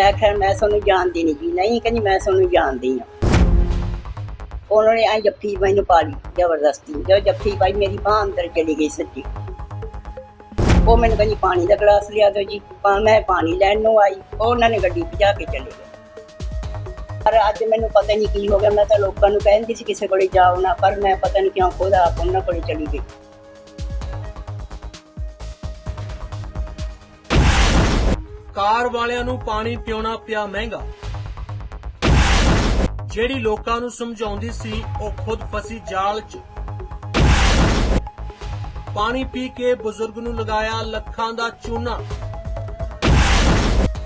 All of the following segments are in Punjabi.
ਮੈਂ ਖੈਰ ਮੈਂ ਤੁਹਾਨੂੰ ਜਾਣਦੀ ਨਹੀਂ ਜੀ। ਨਹੀਂ, ਕਹਿੰਦੀ ਮੈਂ ਤੁਹਾਨੂੰ ਜਾਣਦੀ ਆ। ਉਹਨਾਂ ਨੇ ਐ ਜੱਫੀ ਮੈਨੂੰ ਪਾ ਲਈ, ਜ਼ਬਰਦਸਤੀ। ਜਦੋਂ ਜੱਫੀ ਪਾਈ, ਮੇਰੀ ਬਾਹ ਅੰਦਰ ਚਲੀ ਗਈ ਸੱਚੀ ਉਹ ਮੈਨੂੰ ਕਹਿੰਦੀ, ਪਾਣੀ ਦਾ ਗਲਾਸ ਲਿਆ ਦਿਓ ਜੀ। ਪਾ, ਮੈਂ ਪਾਣੀ ਲੈਣ ਨੂੰ ਆਈ। ਉਹ ਉਹਨਾਂ ਨੇ ਗੱਡੀ ਭਜਾ ਕੇ ਚਲੇ ਗਏ। ਪਰ ਅੱਜ ਮੈਨੂੰ ਪਤਾ ਨਹੀਂ ਕੀ ਹੋ ਗਿਆ। ਮੈਂ ਤਾਂ ਲੋਕਾਂ ਨੂੰ ਕਹਿੰਦੀ ਸੀ, ਕਿਸੇ ਕੋਲੇ ਜਾਓ ਨਾ। ਪਰ ਮੈਂ ਪਤਾ ਨਹੀਂ ਕਿਉਂ ਖੁਦ ਆਪ ਉਹਨਾਂ ਕੋਲੇ ਚਲੀ ਗਈ। ਕਾਰ ਵਾਲਿਆਂ ਨੂੰ ਪਾਣੀ ਪਿਉਣਾ ਪਿਆ ਮਹਿੰਗਾ। ਜਿਹੜੀ ਲੋਕਾਂ ਨੂੰ ਸਮਝਾਉਂਦੀ ਸੀ, ਉਹ ਖੁਦ ਫਸੀ ਜਾਲ 'ਚ। ਪਾਣੀ ਪੀ ਕੇ ਬਜ਼ੁਰਗ ਨੂੰ ਲਗਾਇਆ ਲੱਖਾਂ ਦਾ ਚੂਨਾ।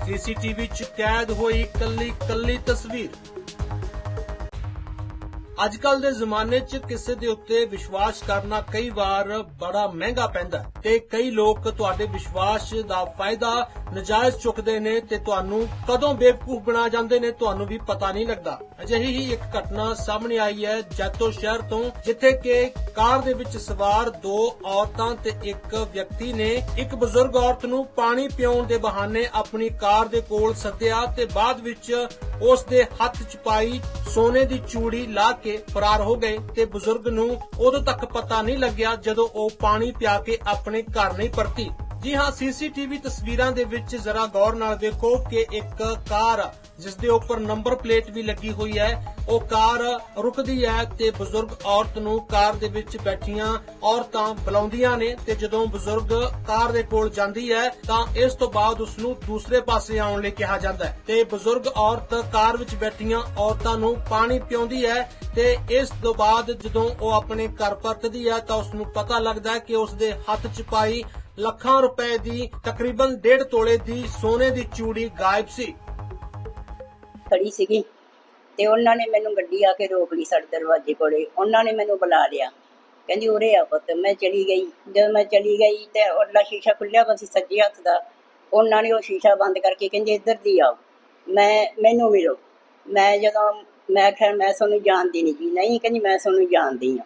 ਸੀਸੀਟੀਵੀ 'ਚ ਕੈਦ ਹੋਈ ਕੱਲੀ ਕੱਲੀ ਤਸਵੀਰ। ਅੱਜ ਕੱਲ ਦੇ ਜ਼ਮਾਨੇ 'ਚ ਕਿਸੇ ਦੇ ਉੱਤੇ ਵਿਸ਼ਵਾਸ ਕਰਨਾ ਕਈ ਵਾਰ ਬੜਾ ਮਹਿੰਗਾ ਪੈਂਦਾ ਤੇ ਕਈ ਲੋਕ ਤੁਹਾਡੇ ਵਿਸ਼ਵਾਸ ਦਾ ਫਾਇਦਾ ਨਜਾਇਜ਼ ਚੁੱਕਦੇ ਨੇ ਤੇ ਤੁਹਾਨੂੰ ਕਦੋਂ ਬੇਵਕੂਫ ਬਣਾ ਜਾਂਦੇ ਨੇ ਤੁਹਾਨੂੰ ਵੀ ਪਤਾ ਨਹੀਂ ਲੱਗਦਾ। ਅਜਿਹੀ ਹੀ ਇੱਕ ਘਟਨਾ ਸਾਹਮਣੇ ਆਈ ਹੈ ਜੈਤੋ ਸ਼ਹਿਰ ਤੋਂ, ਜਿੱਥੇ ਕਿ ਕਾਰ ਦੇ ਵਿੱਚ ਸਵਾਰ ਦੋ ਔਰਤਾਂ ਤੇ ਇੱਕ ਵਿਅਕਤੀ ਨੇ ਇੱਕ ਬਜ਼ੁਰਗ ਔਰਤ ਨੂੰ ਪਾਣੀ ਪਿਉਣ ਦੇ ਬਹਾਨੇ ਆਪਣੀ ਕਾਰ ਦੇ ਕੋਲ ਸੱਦਿਆ ਤੇ ਬਾਅਦ ਵਿੱਚ ਉਸ ਦੇ ਹੱਥ 'ਚ ਪਾਈ ਸੋਨੇ ਦੀ ਚੂੜੀ ਲਾ ਕੇ ਫਰਾਰ ਹੋ ਗਏ ਤੇ ਬਜ਼ੁਰਗ ਨੂੰ ਉਦੋਂ ਤੱਕ ਪਤਾ ਨਹੀਂ ਲੱਗਿਆ ਜਦੋਂ ਉਹ ਪਾਣੀ ਪਿਆ ਕੇ ਆਪਣੇ ਘਰ ਨਹੀਂ ਪਰਤੀ। ਜੀ ਹਾਂ, ਸੀਸੀਟੀਵੀ ਤਸਵੀਰਾਂ ਦੇ ਵਿੱਚ ਜ਼ਰਾ ਗੌਰ ਨਾਲ ਦੇਖੋ ਕਿ ਇੱਕ ਕਾਰ ਜਿਸ ਦੇ ਉੱਪਰ ਨੰਬਰ ਪਲੇਟ ਵੀ ਲੱਗੀ ਹੋਈ ਹੈ। ਉਹ ਕਾਰ ਰੁਕਦੀ ਹੈ ਤੇ ਬਜ਼ੁਰਗ ਔਰਤ ਨੂੰ ਕਾਰ ਦੇ ਵਿੱਚ ਬੈਠੀਆਂ ਔਰਤਾਂ ਬੁਲਾਉਂਦੀਆਂ ਨੇ ਤੇ ਜਦੋਂ ਬਜ਼ੁਰਗ ਕਾਰ ਦੇ ਕੋਲ ਜਾਂਦੀ ਹੈ ਤਾਂ ਇਸ ਤੋਂ ਬਾਅਦ ਉਸ ਨੂੰ ਦੂਸਰੇ ਪਾਸੇ ਆਉਣ ਲਈ ਕਿਹਾ ਜਾਂਦਾ ਹੈ। ਤੇ ਬਜ਼ੁਰਗ ਔਰਤ ਕਾਰ ਵਿੱਚ ਬੈਠੀਆਂ ਔਰਤਾਂ ਨੂੰ ਪਾਣੀ ਪਿਉਂਦੀ ਹੈ ਤੇ ਇਸ ਤੋਂ ਬਾਅਦ ਜਦੋਂ ਉਹ ਆਪਣੇ ਘਰ ਪਰਤਦੀ ਹੈ ਤਾਂ ਉਸ ਨੂੰ ਪਤਾ ਲੱਗਦਾ ਹੈ ਕਿ ਉਸ ਦੇ ਹੱਥ 'ਚ ਪਾਈ ਲੱਖਾਂ ਰੁਪਏ ਦੀ ਤਕਰੀਬਨ 1.5 ਤੋਲੇ ਦੀ ਸੋਨੇ ਦੀ ਚੂੜੀ ਗਾਇਬ ਸੀ। ਖੜੀ ਸੀਗੀ ਤੇ ਉਹਨਾਂ ਨੇ ਮੈਨੂੰ ਗੱਡੀ ਆ ਕੇ ਰੋਕ ਲਈ ਸਾਡੇ ਦਰਵਾਜ਼ੇ ਕੋਲੇ। ਉਹਨਾਂ ਨੇ ਮੈਨੂੰ ਬੁਲਾ ਲਿਆ। ਕਹਿੰਦੀ, ਉਰੇ ਆ ਪੁੱਤ, ਮੈਂ ਚਲੀ ਗਈ। ਜਦੋਂ ਮੈਂ ਚਲੀ ਗਈ ਤੇ ਉਹਦਾ ਸ਼ੀਸ਼ਾ ਖੁੱਲਿਆ ਵਾ ਸੱਜੇ ਹੱਥ ਦਾ। ਉਹਨਾਂ ਨੇ ਉਹ ਸ਼ੀਸ਼ਾ ਬੰਦ ਕਰਕੇ ਕਹਿੰਦੇ, ਇੱਧਰ ਦੀ ਆਓ। ਮੈਂ, ਮੈਨੂੰ ਮਿਲੋ ਮੈਂ ਜਦੋਂ, ਮੈਂ ਖੈਰ ਮੈਂ ਤੁਹਾਨੂੰ ਜਾਣਦੀ ਨਹੀਂ ਜੀ। ਨਹੀਂ, ਕਹਿੰਦੀ, ਮੈਂ ਤੁਹਾਨੂੰ ਜਾਣਦੀ ਆ।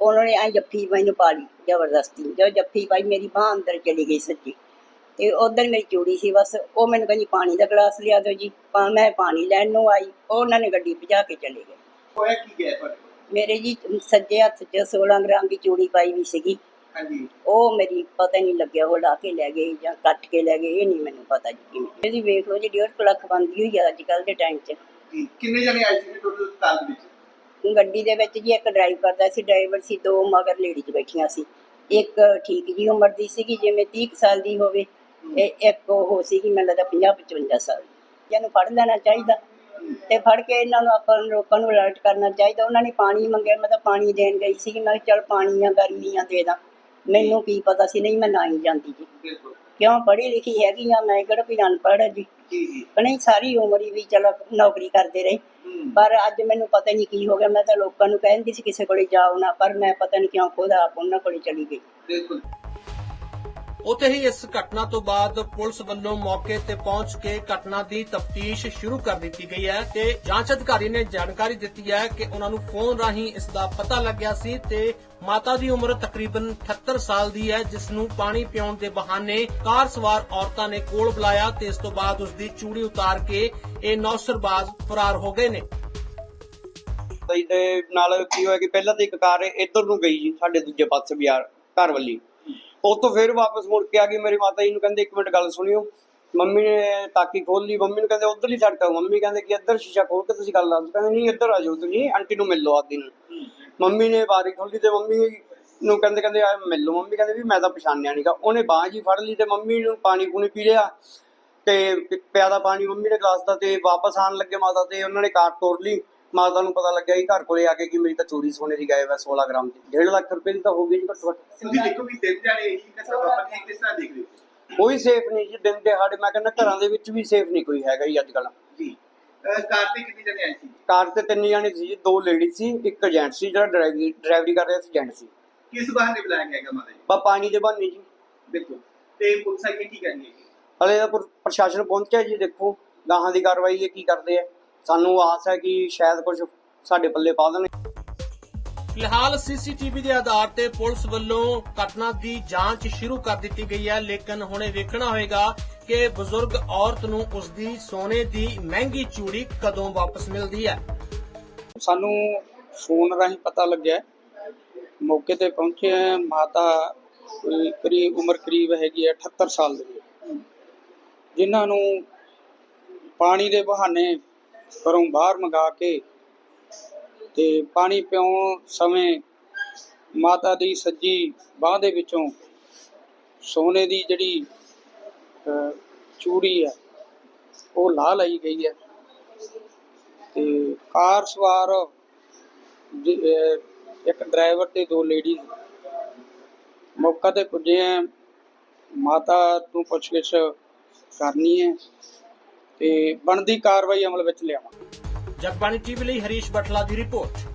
ਉਹਨਾਂ ਨੇ ਐ ਜੱਫੀ ਮੈਨੂੰ ਪਾ ਲਈ, ਜ਼ਬਰਦਸਤੀ। ਜਦੋਂ ਜੱਫੀ ਪਾਈ ਮੇਰੀ ਬਾਹ ਅੰਦਰ ਚਲੀ ਗਈ ਸੱਜੀ। ਤੇ ਉਧਰ ਮੇਰੀ ਚੂੜੀ ਸੀ ਬਸ ਉਹ ਮੈਨੂੰ ਕਹਿੰਦੀ ਪਾਣੀ ਦਾ ਗਲਾਸ ਲਿਆ ਦਿਓ ਜੀ। ਪਾ ਮੈਂ ਪਾਣੀ ਲੈਣ ਨੂੰ ਆਈ ਉਹ ਉਹਨਾਂ ਨੇ ਗੱਡੀ ਭਜਾ ਕੇ ਚਲੇ ਗਏ। ਹੋਇਆ ਕੀ ਗਿਆ ਤੁਹਾਡੇ ਕੋਲ? ਮੇਰੇ ਜੀ ਸੱਜੇ ਹੱਥ 'ਚ 16 ਗ੍ਰਾਮ ਦੀ ਚੂੜੀ ਪਾਈ ਵੀ ਸੀਗੀ। ਹਾਂਜੀ। ਉਹ ਮੇਰੀ ਪਤਾ ਨਹੀਂ ਲੱਗਿਆ ਉਹ ਲਾ ਕੇ ਲੈ ਗਏ ਜਾਂ ਕੱਟ ਕੇ ਲੈ ਗਏ ਇਹ ਨਹੀਂ ਮੈਨੂੰ ਪਤਾ ਜੀ ਕਿਵੇਂ। ਇਹਦੀ ਵੇਖ ਲਓ ਜੀ 1.5 ਲੱਖ ਬਣਦੀ ਹੋਈ ਆ ਅੱਜ ਕੱਲ ਦੇ ਟਾਈਮ 'ਚ। ਜੀ ਕਿੰਨੇ ਜਣੇ ਆਏ ਸੀ ਟੋਟਲ ਕਾਰ ਦੇ ਵਿੱਚ? ਗੱਡੀ ਦੇ ਵਿੱਚ ਜੀ ਇੱਕ ਡਰਾਈਵ ਕਰਦਾ ਸੀ ਡਰਾਈਵਰ ਸੀ ਦੋ ਮਗਰ ਲੇਡੀਜ਼ ਬੈਠੀਆਂ ਸੀ। ਇੱਕ ਠੀਕ ਜੀ ਉਮਰ ਦੀ ਸੀਗੀ ਜਿਵੇਂ 30 ਕੁ ਸਾਲ ਦੀ ਹੋਵੇ। ਇਹ ਇੱਕ ਉਹ ਸੀਗੀ ਮੈਨੂੰ ਲੱਗਦਾ 50 55 ਸਾਲ। ਦੀ ਇਹਨੂੰ ਫੜ ਲੈਣਾ ਚਾਹੀਦਾ ਤੇ ਫੜ ਕੇ ਇਹਨਾਂ ਨੂੰ ਆਪਾਂ ਲੋਕਾਂ ਨੂੰ ਅਲਰਟ ਕਰਨਾ ਚਾਹੀਦਾ। ਉਹਨਾਂ ਨੇ ਪਾਣੀ ਮੰਗਿਆ ਮੈਂ ਤਾਂ ਪਾਣੀ ਦੇਣ ਗਈ ਸੀ ਮੈਂ ਕਿਹਾ ਚੱਲ ਪਾਣੀ ਆ ਗਰਮੀ ਆ ਦੇ ਦਾਂ। ਮੈਨੂੰ ਕੀ ਪਤਾ ਸੀ ਨਹੀਂ ਮੈਂ ਨਾ ਹੀ ਜਾਂਦੀ ਜੀ। ਕਿਉਂ? ਪੜ੍ਹੀ ਲਿਖੀ ਹੈਗੀ ਆ ਮੈਂ ਕਿਹੜਾ ਕੋਈ ਅਨਪੜ੍ਹ ਹੈ ਜੀ। ਨਹੀਂ ਸਾਰੀ ਉਮਰ ਹੀ ਵੀ ਚਲੋ ਨੌਕਰੀ ਕਰਦੇ ਰਹੇ। ਪਰ ਅੱਜ ਮੈਨੂੰ ਪਤਾ ਨਹੀਂ ਕੀ ਹੋ ਗਿਆ। ਮੈਂ ਤਾਂ ਲੋਕਾਂ ਨੂੰ ਕਹਿੰਦੀ ਸੀ ਕਿਸੇ ਕੋਲੇ ਜਾਓ ਨਾ ਪਰ ਮੈਂ ਪਤਾ ਨਹੀਂ ਕਿਉਂ ਖੁਦ ਆਪ ਉਹਨਾਂ ਕੋਲੇ ਚਲੀ ਗਈ। ਬਿਲਕੁਲ। ਉੱਥੇ ਹੀ ਇਸ ਘਟਨਾ ਤੋਂ ਬਾਅਦ ਪੁਲਿਸ ਵੱਲੋਂ ਮੌਕੇ ਤੇ ਪਹੁੰਚ ਕੇ ਘਟਨਾ ਦੀ ਤਫਤੀਸ਼ ਸ਼ੁਰੂ ਕਰ ਦਿੱਤੀ ਗਈ ਹੈ ਤੇ ਜਾਂਚ ਅਧਿਕਾਰੀ ਨੇ ਜਾਣਕਾਰੀ ਦਿੱਤੀ ਹੈ ਕਿ ਉਹਨਾਂ ਨੂੰ ਫੋਨ ਰਾਹੀਂ ਇਸ ਦਾ ਪਤਾ ਲੱਗਿਆ ਸੀ ਤੇ ਮਾਤਾ ਦੀ ਉਮਰ ਤਕਰੀਬਨ 78 ਸਾਲ ਦੀ ਹੈ, ਜਿਸ ਨੂੰ ਪਾਣੀ ਪਿਉਣ ਦੇ ਬਹਾਨੇ ਕਾਰ ਸਵਾਰ ਔਰਤਾਂ ਨੇ ਕੋਲ ਬੁਲਾਇਆ ਤੇ ਇਸ ਤੋਂ ਬਾਅਦ ਉਸ ਦੀ ਚੂੜੀ ਉਤਾਰ ਕੇ ਇਹ ਨੌਸਰਬਾਜ਼ ਫਰਾਰ ਹੋ ਗਏ ਨੇ। ਤਾਂ ਨਾਲ ਕੀ ਹੋਇਆ ਕਿ ਪਹਿਲਾਂ ਤਾਂ ਇੱਕ ਕਾਰ ਇੱਧਰ ਨੂੰ ਗਈ ਸਾਡੇ ਦੂਜੇ ਪਾਸੇ ਬਾਜ਼ਾਰ, ਘਰ ਵੱਲੀ। ਉਸ ਤੋਂ ਫਿਰ ਵਾਪਸ ਮੁੜ ਕੇ ਆ ਗਈ ਮੇਰੀ ਮਾਤਾ ਜੀ ਨੂੰ ਕਹਿੰਦੇ ਇੱਕ ਮਿੰਟ ਗੱਲ ਸੁਣਿਓ। ਮੰਮੀ ਨੇ ਤਾਕੀ ਖੋਲ ਲਈ। ਮੰਮੀ ਨੂੰ ਕਹਿੰਦੇ ਉਧਰ ਹੀ ਛੱਡ ਕੇ ਆਓ ਮੰਮੀ ਕਹਿੰਦੇ ਕਿ ਇੱਧਰ ਸ਼ੀਸ਼ਾ ਖੋਲ ਕੇ ਤੁਸੀਂ ਗੱਲ ਦਿਓ। ਕਹਿੰਦੇ ਨਹੀਂ ਇੱਧਰ ਆ ਜਾਓ ਤੁਸੀਂ ਆਂਟੀ ਨੂੰ ਮਿਲ ਲਓ ਆਦੀ ਨੂੰ। ਮੰਮੀ ਨੇ ਬਾਰੀ ਖੋਲੀ ਤੇ ਮੰਮੀ ਨੂੰ ਕਹਿੰਦੇ ਕਹਿੰਦੇ ਆ ਮਿਲ। ਲਓ ਮੰਮੀ ਕਹਿੰਦੇ ਵੀ ਮੈਂ ਤਾਂ ਪਛਾਣਿਆ ਨਹੀਂਗਾ ਉਹਨੇ ਬਾਂਹ ਜੀ ਫੜ ਲਈ ਤੇ ਮੰਮੀ ਨੂੰ ਪਾਣੀ ਪੂਣੀ ਪੀ ਲਿਆ ਤੇ ਪਿਆਦਾ ਪਾਣੀ ਮੰਮੀ ਨੇ ਗਲਾਸ ਦਾ ਤੇ ਵਾਪਸ ਆਣ ਲੱਗੇ ਮਾਤਾ ਤੇ। ਉਹਨਾਂ ਨੇ ਕਾਰ ਤੋੜ ਲਈ। ਮਾਤਾ ਨੂੰ ਪਤਾ ਲੱਗਿਆ ਕਿ ਘਰ ਕੋਲੇ ਆ ਕੇ ਕਿ ਮੇਰੀ ਤਾਂ ਚੋਰੀ ਸੋਨੇ ਦੀ ਗਾਇਬ ਹੈ 16 ਗ੍ਰਾਮ ਦੀ। 1.5 ਲੱਖ ਰੁਪਏ ਦੀ ਤਾਂ ਹੋ ਗਈ ਜੀ ਘੱਟੋ ਘੱਟ। ਸਿੰਧੀ ਦੇਖੋ ਵੀ ਤਿੰਨ ਜਣੇ ਇਹੀ ਕਸਾ ਆਪਾਂ ਕਿਸ ਤਰ੍ਹਾਂ ਦੇਖ ਰਹੇ ਕੋਈ ਸੇਫ ਨਹੀਂ ਜੀ ਦਿਨ ਦਿਹਾੜੇ ਮੈਂ ਕਹਿੰਦਾ ਘਰਾਂ ਦੇ ਵਿੱਚ ਵੀ ਸੇਫ ਨਹੀਂ ਕੋਈ ਹੈਗਾ ਜੀ ਅੱਜ ਕੱਲ੍ਹ ਜੀ ਕਾਰ ਤੇ ਕਿੰਨੇ ਜਣੇ ਆਏ ਸੀ? ਕਾਰ ਤੇ ਤਿੰਨ ਜਾਣੇ ਸੀ ਜੀ ਦੋ ਲੇਡੀ ਸੀ ਇੱਕ ਜੈਂਟ ਸੀ ਜਿਹੜਾ ਡਰਾਈਵਰੀ ਡਰਾਈਵਰੀ ਕਰ ਰਿਹਾ ਸੀ ਜੈਂਟ ਸੀ। ਕਿਸ ਬਹਾਨੇ ਬੁਲਾਇਆ ਗਿਆ ਹੈਗਾ ਮਾਤਾ ਜੀ? ਬਾ ਪਾਣੀ ਦੇ ਬਹਾਨੇ ਜੀ। ਬਿਲਕੁਲ ਤੇ ਪੁਲਿਸ ਆਈ ਹੈ ਕੀ ਕਰਨੀ ਹੈ ਹਲੇ ਤਾਂ ਪੁਰ- ਪ੍ਰਸ਼ਾਸਨ ਪਹੁੰਚਿਆ ਜੀ ਦੇਖੋ ਗਾਹਾਂ ਦੀ ਕਾਰਵਾਈ ਇਹ ਕੀ ਕਰਦੇ ਆ। ਸਾਨੂੰ ਆਸ ਹੈ ਕਿ ਸ਼ਾਇਦ ਕੁਝ ਸਾਡੇ ਪੱਲੇ ਪਾ ਦੇਣ। ਫਿਲਹਾਲ ਸੀਸੀਟੀਵੀ ਦੇ ਆਧਾਰ ਤੇ ਪੁਲਿਸ ਵੱਲੋਂ ਘਟਨਾ ਦੀ ਜਾਂਚ ਸ਼ੁਰੂ ਕਰ ਦਿੱਤੀ ਗਈ ਹੈ ਲੇਕਿਨ ਹੁਣ ਇਹ ਵੇਖਣਾ ਹੋਏਗਾ ਕਿ ਬਜ਼ੁਰਗ ਔਰਤ ਨੂੰ ਉਸ ਦੀ ਸੋਨੇ ਦੀ ਮਹਿੰਗੀ ਚੂੜੀ ਕਦੋਂ ਵਾਪਸ ਮਿਲਦੀ ਹੈ। ਸਾਨੂੰ ਫੋਨ ਰਾਹੀਂ ਪਤਾ ਲੱਗਿਆ ਮੌਕੇ ਤੇ ਪਹੁੰਚੇ ਮਾਤਾ ਕਰੀਬ ਉਮਰ ਕਰੀਬ ਹੈਗੀ ਹੈ 78 ਸਾਲ ਦੀ ਜਿਨ੍ਹਾਂ ਨੂੰ ਪਾਣੀ ਦੇ ਬਹਾਨੇ ਘਰੋਂ ਬਾਹਰ ਮੰਗਾ ਕੇ ਤੇ ਪਾਣੀ ਪਿਉਣ ਸਮੇਂ ਮਾਤਾ ਦੀ ਸੱਜੀ ਬਾਹ ਦੇ ਵਿੱਚੋਂ ਸੋਨੇ ਦੀ ਜਿਹੜੀ ਚੂੜੀ ਹੈ, ਉਹ ਲਾ ਲਈ ਗਈ ਹੈ। ਤੇ ਕਾਰ ਸਵਾਰ ਇੱਕ ਡਰਾਈਵਰ ਤੇ ਦੋ ਲੇਡੀ ਮੌਕਾ ਤੇ ਪੁੱਜੇ ਆ ਮਾਤਾ ਨੂੰ ਪੁੱਛਗਿੱਛ ਕਰਨੀ ਹੈ। ਤੇ ਬਣਦੀ ਕਾਰਵਾਈ ਅਮਲ ਵਿੱਚ ਲਿਆਵਾਂ ਜਗਬਾਣੀ ਟੀਵੀ ਲਈ ਹਰੀਸ਼ ਬਟਲਾ ਦੀ ਰਿਪੋਰਟ।